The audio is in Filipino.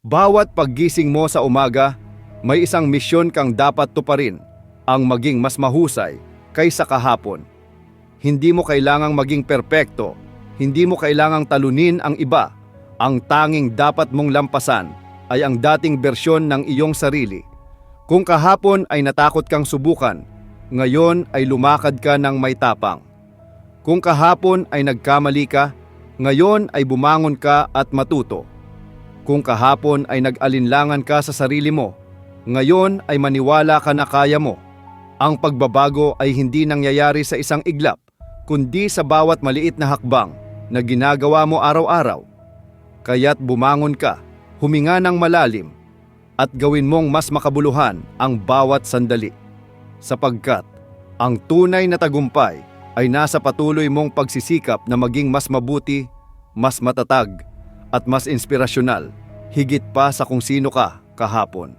Bawat paggising mo sa umaga, may isang misyon kang dapat tuparin, ang maging mas mahusay kaysa kahapon. Hindi mo kailangang maging perpekto, hindi mo kailangang talunin ang iba. Ang tanging dapat mong lampasan ay ang dating bersyon ng iyong sarili. Kung kahapon ay natakot kang subukan, ngayon ay lumakad ka ng may tapang. Kung kahapon ay nagkamali ka, ngayon ay bumangon ka at matuto. Kung kahapon ay nag-alinlangan ka sa sarili mo, ngayon ay maniwala ka na kaya mo. Ang pagbabago ay hindi nangyayari sa isang iglap, kundi sa bawat maliit na hakbang na ginagawa mo araw-araw. Kaya't bumangon ka, huminga ng malalim, at gawin mong mas makabuluhan ang bawat sandali. Sapagkat ang tunay na tagumpay ay nasa patuloy mong pagsisikap na maging mas mabuti, mas matatag, at mas inspirasyonal, higit pa sa kung sino ka kahapon.